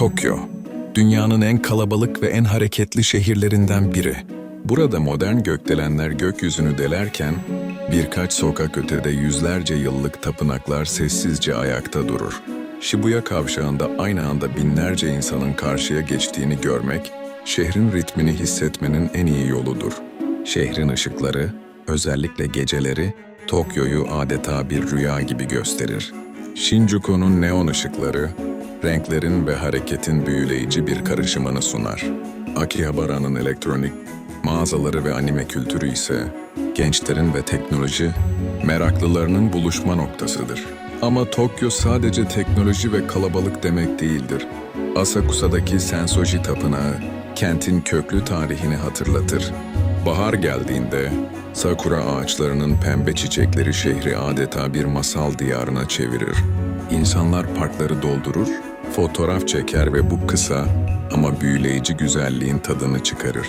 Tokyo, dünyanın en kalabalık ve en hareketli şehirlerinden biri. Burada modern gökdelenler gökyüzünü delerken, birkaç sokak ötede yüzlerce yıllık tapınaklar sessizce ayakta durur. Shibuya kavşağında aynı anda binlerce insanın karşıya geçtiğini görmek, şehrin ritmini hissetmenin en iyi yoludur. Şehrin ışıkları, özellikle geceleri, Tokyo'yu adeta bir rüya gibi gösterir. Shinjuku'nun neon ışıkları, renklerin ve hareketin büyüleyici bir karışımını sunar. Akihabara'nın elektronik mağazaları ve anime kültürü ise gençlerin ve teknoloji meraklılarının buluşma noktasıdır. Ama Tokyo sadece teknoloji ve kalabalık demek değildir. Asakusa'daki Sensoji Tapınağı kentin köklü tarihini hatırlatır. Bahar geldiğinde sakura ağaçlarının pembe çiçekleri şehri adeta bir masal diyarına çevirir. İnsanlar parkları doldurur, fotoğraf çeker ve bu kısa ama büyüleyici güzelliğin tadını çıkarır.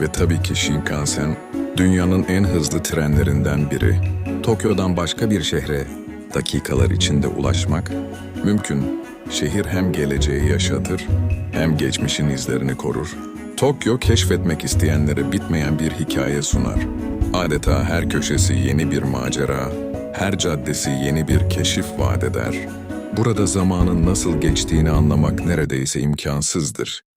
Ve tabii ki Shinkansen dünyanın en hızlı trenlerinden biri. Tokyo'dan başka bir şehre dakikalar içinde ulaşmak mümkün. Şehir hem geleceği yaşatır hem geçmişin izlerini korur. Tokyo keşfetmek isteyenlere bitmeyen bir hikaye sunar. Adeta her köşesi yeni bir macera, her caddesi yeni bir keşif vaat eder. Burada zamanın nasıl geçtiğini anlamak neredeyse imkansızdır.